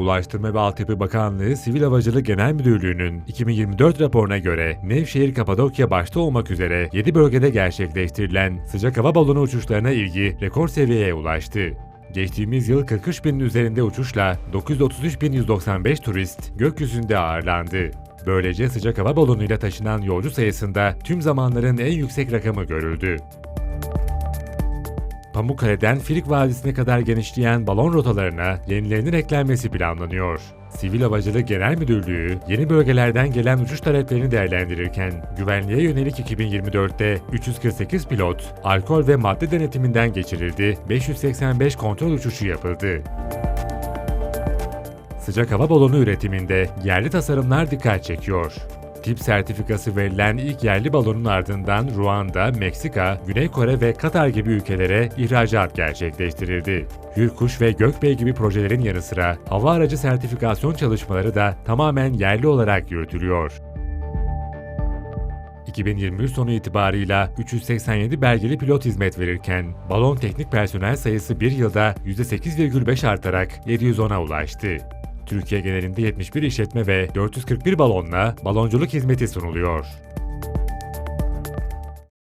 Ulaştırma ve Altyapı Bakanlığı Sivil Havacılık Genel Müdürlüğü'nün 2024 raporuna göre Nevşehir, Kapadokya başta olmak üzere 7 bölgede gerçekleştirilen sıcak hava balonu uçuşlarına ilgi rekor seviyeye ulaştı. Geçtiğimiz yıl 43 binin üzerinde uçuşla 933.195 turist gökyüzünde ağırlandı. Böylece sıcak hava balonuyla taşınan yolcu sayısında tüm zamanların en yüksek rakamı görüldü. Pamukkale'den Filik Vadisi'ne kadar genişleyen balon rotalarına yenilerinin eklenmesi planlanıyor. Sivil Havacılık Genel Müdürlüğü yeni bölgelerden gelen uçuş taleplerini değerlendirirken güvenliğe yönelik 2024'te 348 pilot alkol ve madde denetiminden geçirildi, 585 kontrol uçuşu yapıldı. Sıcak hava balonu üretiminde yerli tasarımlar dikkat çekiyor. Tip sertifikası verilen ilk yerli balonun ardından Ruanda, Meksika, Güney Kore ve Katar gibi ülkelere ihracat gerçekleştirildi. Hürkuş ve Gökbey gibi projelerin yanı sıra hava aracı sertifikasyon çalışmaları da tamamen yerli olarak yürütülüyor. 2023 sonu itibarıyla 387 belgeli pilot hizmet verirken balon teknik personel sayısı bir yılda %8,5 artarak 710'a ulaştı. Türkiye genelinde 71 işletme ve 441 balonla balonculuk hizmeti sunuluyor.